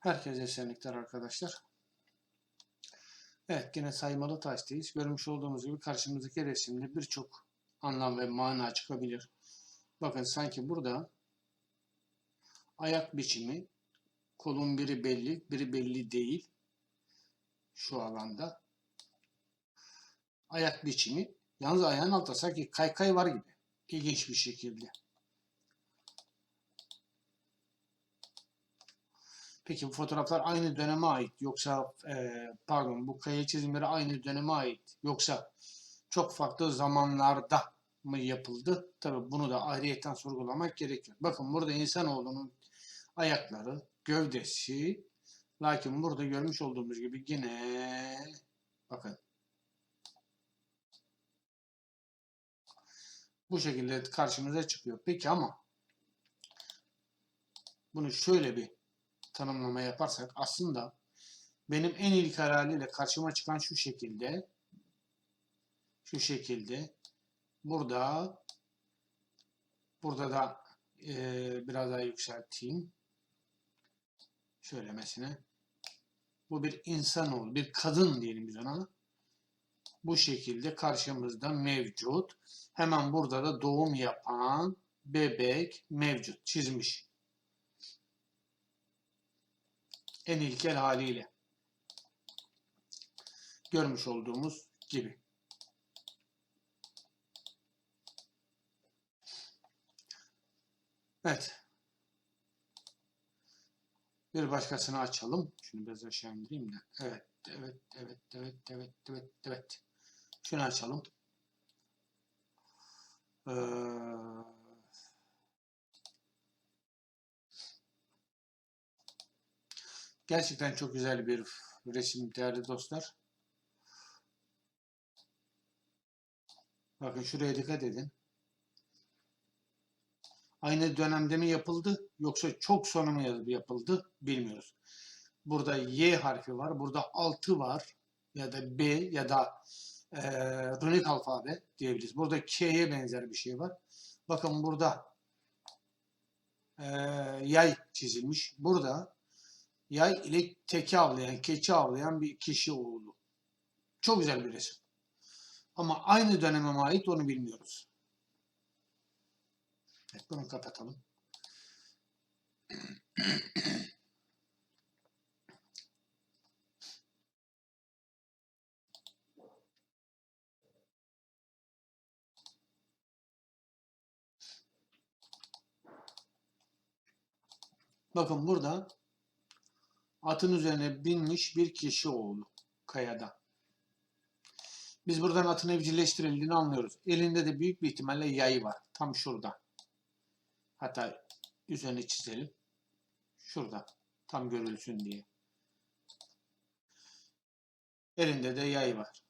Herkese esenlikler arkadaşlar. Evet yine saymalı taştayız. Görmüş olduğumuz gibi karşımızdaki resimde birçok anlam ve mana çıkabilir. Bakın sanki burada ayak biçimi kolun biri belli, biri belli değil. Şu alanda. Ayak biçimi. Yalnız ayağın altında sanki kaykay var gibi. İlginç bir şekilde. Peki bu fotoğraflar aynı döneme ait yoksa e, pardon bu kaya çizimleri aynı döneme ait yoksa çok farklı zamanlarda mı yapıldı? Tabi bunu da ayrıyetten sorgulamak gerekiyor. Bakın burada insanoğlunun ayakları, gövdesi lakin burada görmüş olduğumuz gibi yine bakın bu şekilde karşımıza çıkıyor. Peki ama bunu şöyle bir tanımlama yaparsak aslında benim en ilk haliyle karşıma çıkan şu şekilde şu şekilde burada burada da e, biraz daha yükselteyim. Şöylemesine bu bir insanoğlu bir kadın diyelim biz ona. Bu şekilde karşımızda mevcut. Hemen burada da doğum yapan bebek mevcut çizmiş en ilkel haliyle. Görmüş olduğumuz gibi. Evet. Bir başkasını açalım. Şunu biraz aşağı indireyim de. Evet, evet, evet, evet, evet, evet, evet. Şunu açalım. Ee, Gerçekten çok güzel bir resim değerli dostlar. Bakın şuraya dikkat edin. Aynı dönemde mi yapıldı yoksa çok sonra mı yapıldı bilmiyoruz. Burada Y harfi var. Burada 6 var. Ya da B ya da e, runik alfabe diyebiliriz. Burada K'ye benzer bir şey var. Bakın burada e, yay çizilmiş. Burada yay ile teki avlayan, keçi avlayan bir kişi oğlu. Çok güzel bir resim. Ama aynı döneme ait onu bilmiyoruz. Evet, bunu kapatalım. Bakın burada atın üzerine binmiş bir kişi oğlu kayada. Biz buradan atın evcilleştirildiğini anlıyoruz. Elinde de büyük bir ihtimalle yay var. Tam şurada. Hatta üzerine çizelim. Şurada. Tam görülsün diye. Elinde de yay var.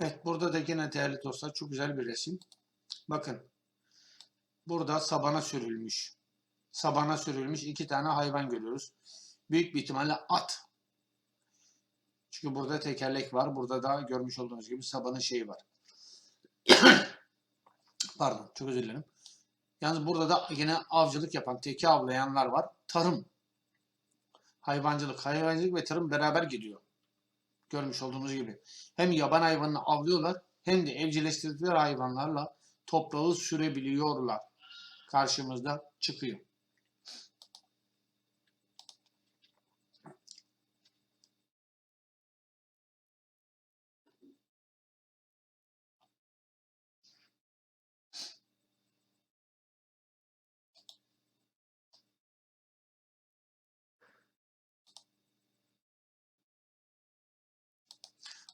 Evet burada da yine değerli dostlar çok güzel bir resim. Bakın. Burada sabana sürülmüş. Sabana sürülmüş iki tane hayvan görüyoruz. Büyük bir ihtimalle at. Çünkü burada tekerlek var. Burada da görmüş olduğunuz gibi sabanın şeyi var. Pardon çok özür dilerim. Yalnız burada da yine avcılık yapan, teki avlayanlar var. Tarım. Hayvancılık. Hayvancılık ve tarım beraber gidiyor. Görmüş olduğunuz gibi. Hem yaban hayvanını avlıyorlar hem de evcilleştirdikleri hayvanlarla toprağı sürebiliyorlar. Karşımızda çıkıyor.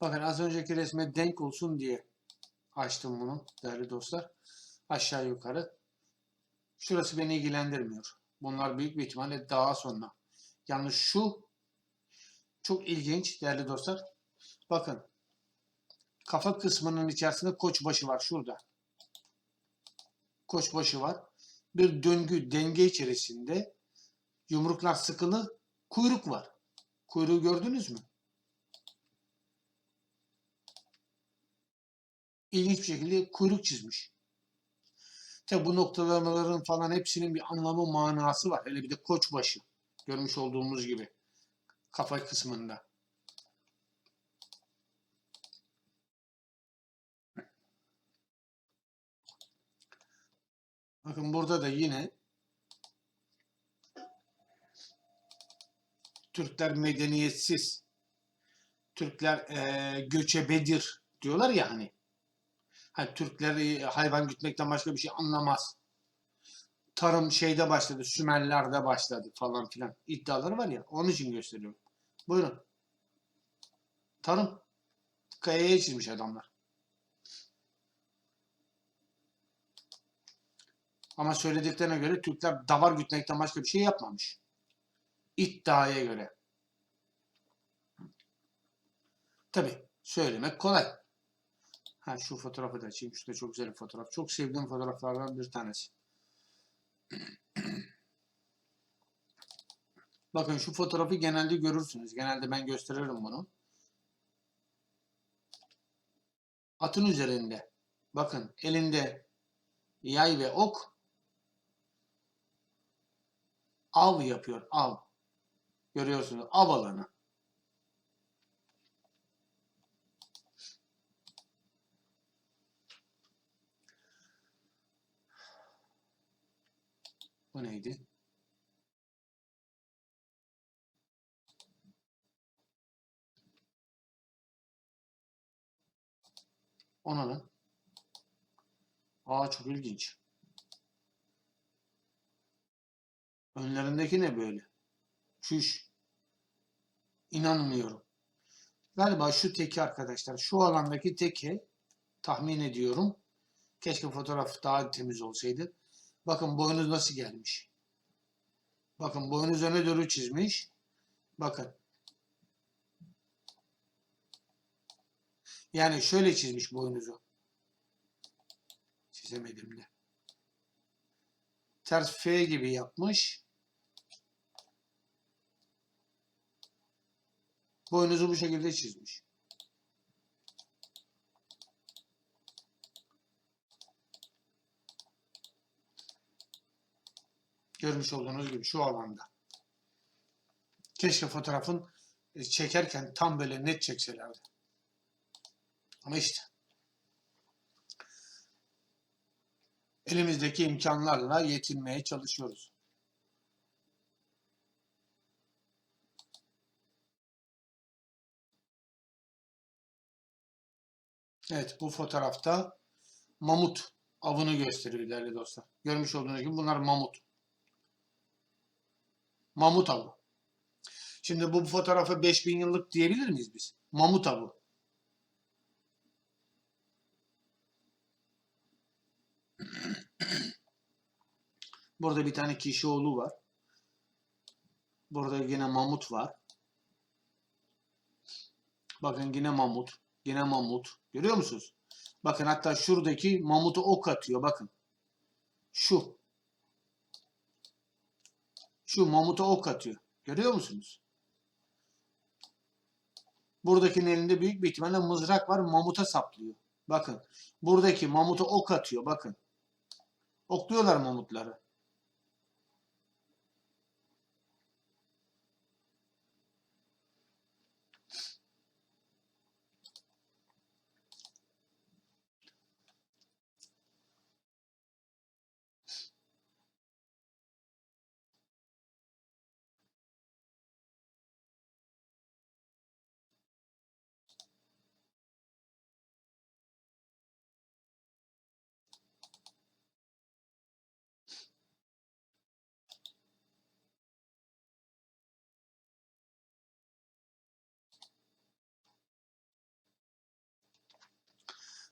Bakın az önceki resme denk olsun diye açtım bunu değerli dostlar. Aşağı yukarı. Şurası beni ilgilendirmiyor. Bunlar büyük bir ihtimalle daha sonra. Yalnız şu çok ilginç değerli dostlar. Bakın kafa kısmının içerisinde koçbaşı var şurada. Koçbaşı var. Bir döngü denge içerisinde yumruklar sıkılı kuyruk var. Kuyruğu gördünüz mü? İlginç şekilde kuyruk çizmiş. Tabi bu noktalamaların falan hepsinin bir anlamı manası var. Hele bir de koçbaşı. Görmüş olduğumuz gibi. Kafa kısmında. Bakın burada da yine Türkler medeniyetsiz, Türkler eee, göçebedir diyorlar ya hani. Hani Türkleri hayvan gütmekten başka bir şey anlamaz. Tarım şeyde başladı, Sümerler'de başladı falan filan iddiaları var ya. Onun için gösteriyorum. Buyurun. Tarım. Kayaya çizmiş adamlar. Ama söylediklerine göre Türkler davar gütmekten başka bir şey yapmamış. İddiaya göre. Tabi söylemek kolay. Ha şu fotoğrafı da açayım. Şu da çok güzel bir fotoğraf. Çok sevdiğim fotoğraflardan bir tanesi. Bakın şu fotoğrafı genelde görürsünüz. Genelde ben gösteririm bunu. Atın üzerinde. Bakın elinde yay ve ok av yapıyor. Av. Görüyorsunuz. Av alanı. Bu neydi? Ona lan. Aa çok ilginç. Önlerindeki ne böyle? Çüş. İnanmıyorum. Galiba şu teki arkadaşlar. Şu alandaki teke tahmin ediyorum. Keşke fotoğraf daha temiz olsaydı. Bakın boynuz nasıl gelmiş. Bakın boynuz öne doğru çizmiş. Bakın. Yani şöyle çizmiş boynuzu. Çizemedim de. Ters F gibi yapmış. Boynuzu bu şekilde çizmiş. Görmüş olduğunuz gibi şu alanda. Keşke fotoğrafın e, çekerken tam böyle net çekselerdi. Ama işte elimizdeki imkanlarla yetinmeye çalışıyoruz. Evet bu fotoğrafta mamut avını gösteriyor değerli dostlar. Görmüş olduğunuz gibi bunlar mamut. Mamut avı. Şimdi bu fotoğrafa 5000 yıllık diyebilir miyiz biz? Mamut avı. Burada bir tane kişioğlu var. Burada yine mamut var. Bakın yine mamut. Yine mamut. Görüyor musunuz? Bakın hatta şuradaki mamutu ok atıyor. Bakın. Şu. Şu mamuta ok atıyor. Görüyor musunuz? Buradakinin elinde büyük bir ihtimalle mızrak var. Mamuta saplıyor. Bakın. Buradaki mamuta ok atıyor. Bakın. Okluyorlar mamutları.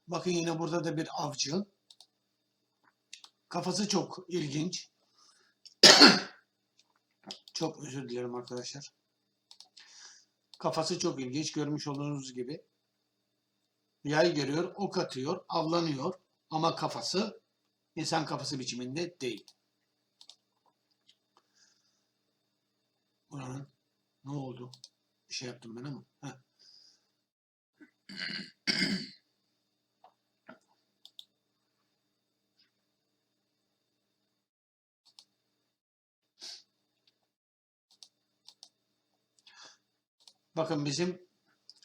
Bakın yine burada da bir avcı. Kafası çok ilginç. çok özür dilerim arkadaşlar. Kafası çok ilginç. Görmüş olduğunuz gibi. Yay görüyor, ok atıyor, avlanıyor. Ama kafası insan kafası biçiminde değil. Buranın ne oldu? Bir şey yaptım ben ama. Heh. Bakın bizim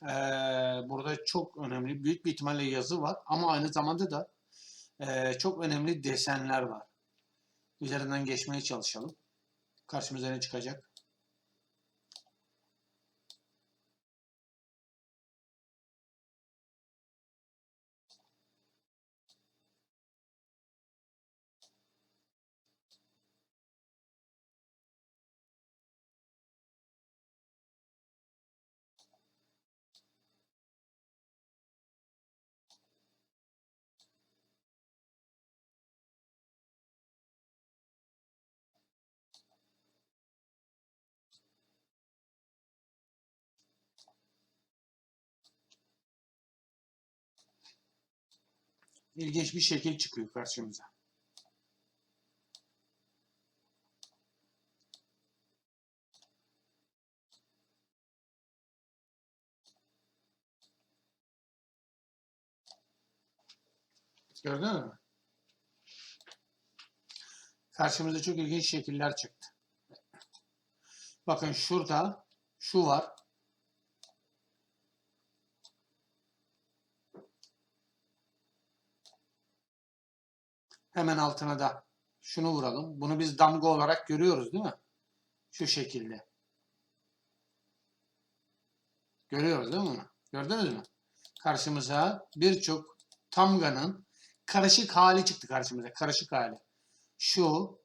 eee, burada çok önemli, büyük bir ihtimalle yazı var ama aynı zamanda da eee, çok önemli desenler var. Üzerinden geçmeye çalışalım. Karşımıza ne çıkacak? İlginç bir şekil çıkıyor karşımıza. Gördün mü? Karşımıza çok ilginç şekiller çıktı. Bakın şurada şu var. Hemen altına da şunu vuralım. Bunu biz damga olarak görüyoruz değil mi? Şu şekilde. Görüyoruz değil mi bunu? Gördünüz mü? Karşımıza birçok tamganın karışık hali çıktı karşımıza. Karışık hali. Şu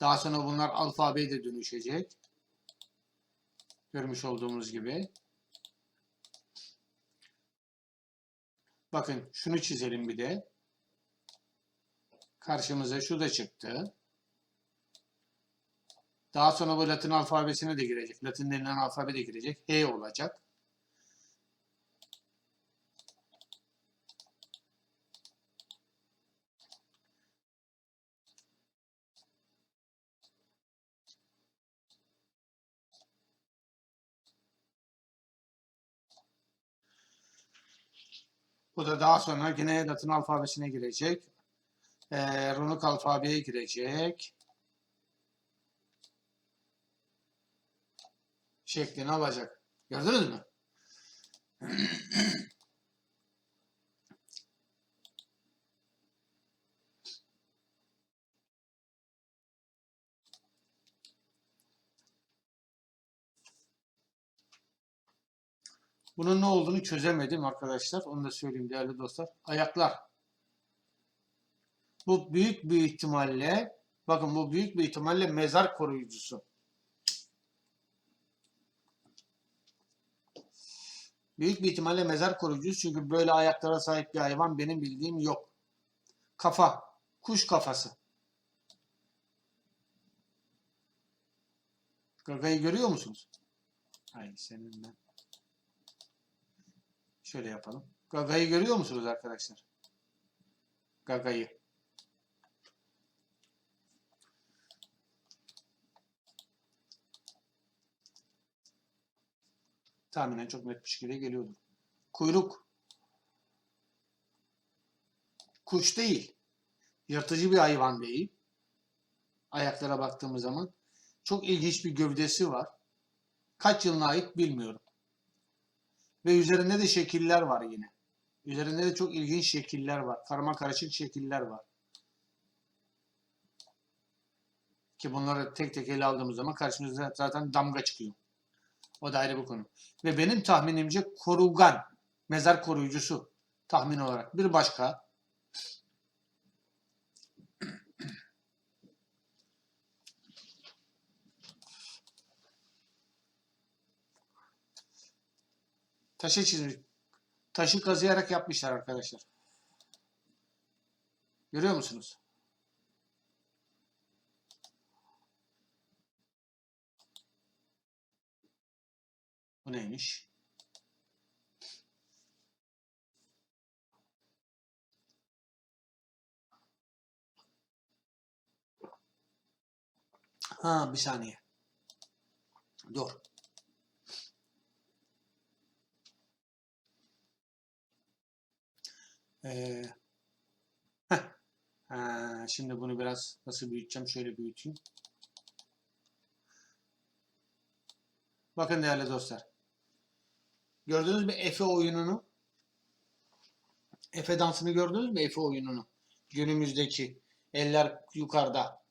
daha sonra bunlar alfabeye de dönüşecek. Görmüş olduğumuz gibi. Bakın şunu çizelim bir de. Karşımıza şu da çıktı. Daha sonra bu Latin alfabesine de girecek. Latin denilen alfabe de girecek. H olacak. Bu da daha sonra yine Latin alfabesine girecek. Ee, Runik alfabeye girecek. Şeklini alacak. Gördünüz mü? Bunun ne olduğunu çözemedim arkadaşlar. Onu da söyleyeyim değerli dostlar. Ayaklar. Bu büyük bir ihtimalle bakın bu büyük bir ihtimalle mezar koruyucusu. Büyük bir ihtimalle mezar koruyucusu çünkü böyle ayaklara sahip bir hayvan benim bildiğim yok. Kafa. Kuş kafası. Gagayı görüyor musunuz? Hayır senin ben. Şöyle yapalım. Gagayı görüyor musunuz arkadaşlar? Gagayı. Tahminen çok net bir şekilde geliyordur. Kuyruk. Kuş değil. Yırtıcı bir hayvan değil. Ayaklara baktığımız zaman. Çok ilginç bir gövdesi var. Kaç yılına ait bilmiyorum. Ve üzerinde de şekiller var yine. Üzerinde de çok ilginç şekiller var. Karma karışık şekiller var. Ki bunları tek tek ele aldığımız zaman karşımıza zaten damga çıkıyor. O da ayrı bir konu. Ve benim tahminimce korugan, mezar koruyucusu tahmin olarak. Bir başka taşı çizmiş. Taşı kazıyarak yapmışlar arkadaşlar. Görüyor musunuz? Bu neymiş? Ha bir saniye. Dur. Ee, şimdi bunu biraz nasıl büyüteceğim? Şöyle büyüteyim. Bakın değerli dostlar. Gördünüz mü Efe oyununu? Efe dansını gördünüz mü Efe oyununu? Günümüzdeki eller yukarıda.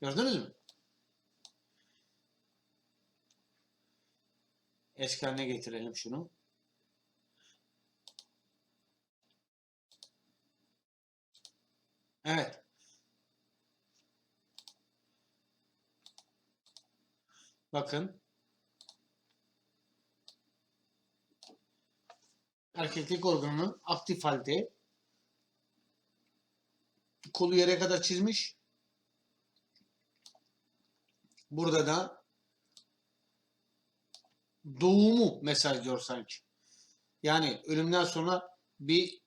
Gördünüz mü? Eski haline getirelim şunu. Evet. Bakın. Erkeklik organı aktif halde. Kolu yere kadar çizmiş. Burada da doğumu mesajlıyor sanki. Yani ölümden sonra bir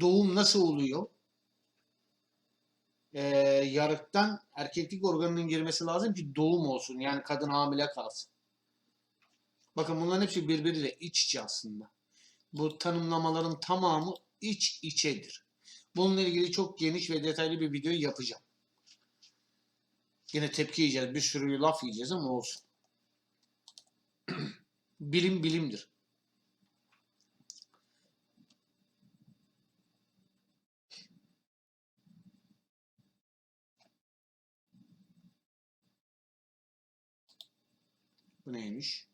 doğum nasıl oluyor? Ee, yarıktan erkeklik organının girmesi lazım ki doğum olsun. Yani kadın hamile kalsın. Bakın bunların hepsi birbiriyle iç içe aslında. Bu tanımlamaların tamamı iç içedir. Bununla ilgili çok geniş ve detaylı bir video yapacağım. Yine tepki yiyeceğiz. Bir sürü laf yiyeceğiz ama olsun. Bilim bilimdir. Bu neymiş?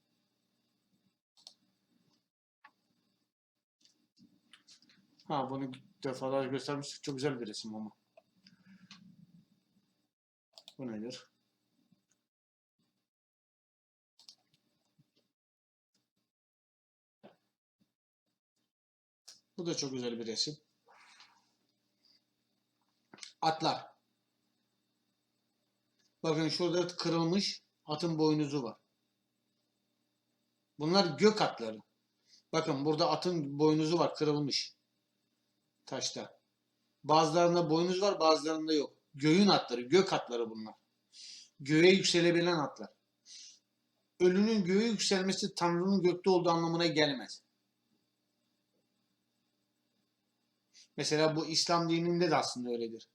Ha bunu defalarca göstermiştik. Çok güzel bir resim ama. Bu nedir? Bu da çok güzel bir resim. Atlar. Bakın şurada kırılmış atın boynuzu var. Bunlar gök atları. Bakın burada atın boynuzu var kırılmış. Taşta. Bazılarında boynuz var bazılarında yok. Göğün atları, gök atları bunlar. Göğe yükselebilen atlar. Ölünün göğe yükselmesi Tanrı'nın gökte olduğu anlamına gelmez. Mesela bu İslam dininde de aslında öyledir.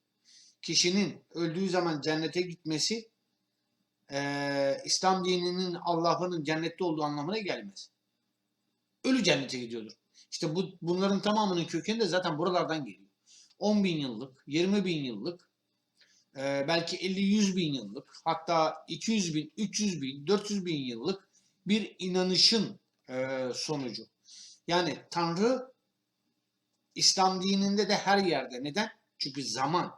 Kişinin öldüğü zaman cennete gitmesi eee, İslam dininin Allah'ın cennette olduğu anlamına gelmez. Ölü cennete gidiyordur. İşte bu, bunların tamamının kökeni de zaten buralardan geliyor. 10 bin yıllık, 20 bin yıllık, eee, belki 50-100 bin yıllık, hatta 200 bin, 300 bin, 400 bin yıllık bir inanışın eee, sonucu. Yani Tanrı İslam dininde de her yerde. Neden? Çünkü zaman.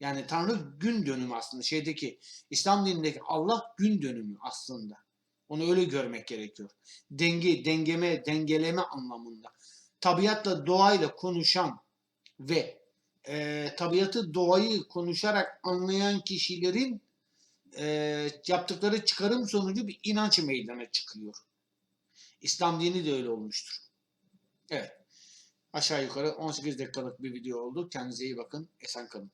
Yani Tanrı gün dönümü aslında. Şeydeki İslam dinindeki Allah gün dönümü aslında. Onu öyle görmek gerekiyor. Denge, dengeme, dengeleme anlamında. Tabiatla, doğayla konuşan ve e, tabiatı, doğayı konuşarak anlayan kişilerin e, yaptıkları çıkarım sonucu bir inanç meydana çıkıyor. İslam dini de öyle olmuştur. Evet. Aşağı yukarı 18 dakikalık bir video oldu. Kendinize iyi bakın. Esen kalın.